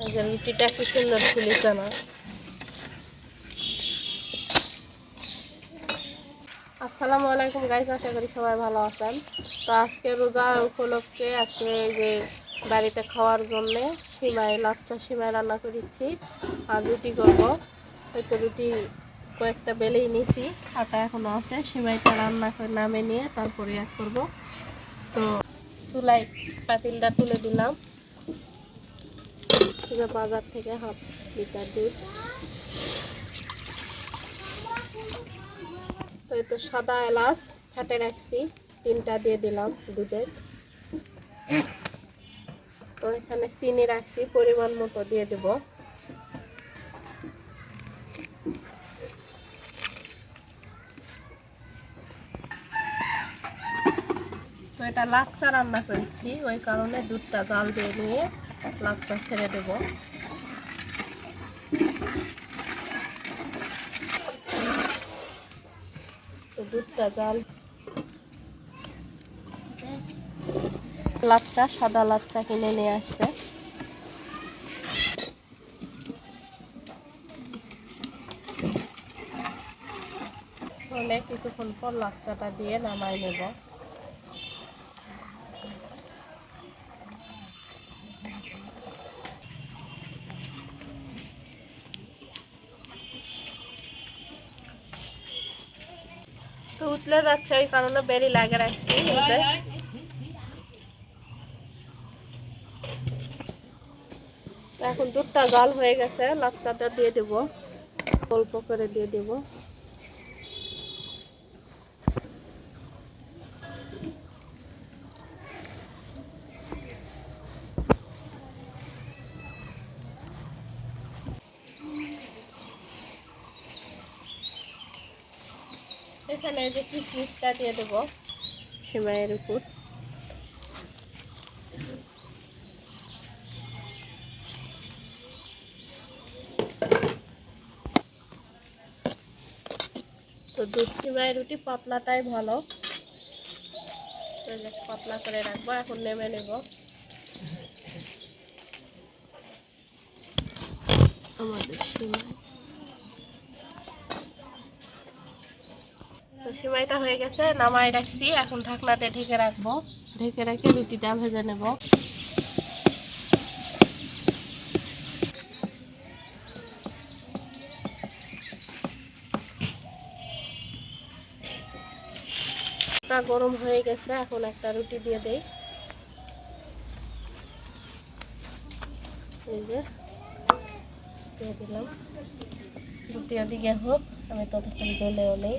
রুটিটা কি সুন্দর ফুলিছে না। আসসালামু আলাইকুম গাইজ আশা করি সবাই ভালো আছেন। তো আজকে রোজা উপলক্ষে আজকে যে বাড়িতে খাওয়ার জন্যে সিমাই, লাচ্চা সিমাই রান্না করেছি আর রুটি করব। ওই তো রুটি কয়েকটা বেলেই নিয়েছি আটা এখনও আছে, সিমাইটা রান্না করে নামে নিয়ে তারপরে এক করব। তো চুলাই পাতিলটা তুলে দিলাম। যে বাজার থেকে হাফ লিটার দুধ। তো এই তো সাদা এলাচ ফেটে রাখছি, তিনটা দিয়ে দিলাম দুধের তো এখানে চিনি রাখছি, পরিমাণ মতো দিয়ে দেব। এটা লাচ্চা রান্না করেছি, ওই কারণে দুধটা জাল দিয়ে নিয়ে লাচ্চা ছেড়ে দেব। দুধটা জাল। লাচ্চা, সাদা লাচ্চা কিনে নিয়ে আসছে। কিছুক্ষণ পর লাচ্চাটা দিয়ে নামাই নেব। উতলে যাচ্ছে, ওই কারণে বেরি লাগে রাখছি এখন দুধটা গাল হয়ে গেছে, লাচ্চাটা দিয়ে দেব, অল্প করে দিয়ে দেব। এখানে যে কিশমিশটা দিয়ে দেবো, সিমাইয়ের উপর। তো দুধ সিমাই রুটি পাতলাটাই ভালো। পাতলা করে রাখব, এখন নেমে নেব। আমাদের সিমাই। সিমাইটা হয়ে গেছে, নামাই রাখছি, এখন ঢাকনাতে ঢেকে রাখব। ঢেকে রেখে রুটিটা ভেজে নেব। গরম হয়ে গেছে, এখন একটা রুটি দিয়ে দেই। যে, দিয়ে দিলাম। রুটি ওদিকে হোক, আমি ততক্ষণ গলেও নেই।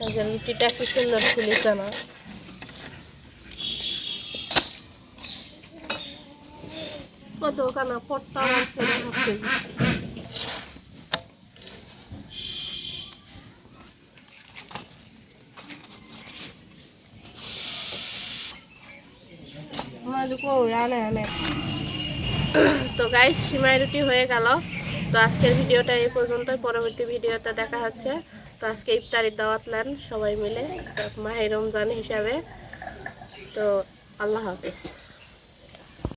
রুটিটা কি সুন্দর ফুলিছে না? কত তো গাইস সিমাই রুটি হয়ে গেল। তো আজকের ভিডিওটা এই পর্যন্তই। পরবর্তী ভিডিওতে দেখা হচ্ছে। তো আজকে ইফতারির দাওয়াত নেন সবাই মিলে মাহের রমজান হিসাবে। তো আল্লাহ হাফিজ।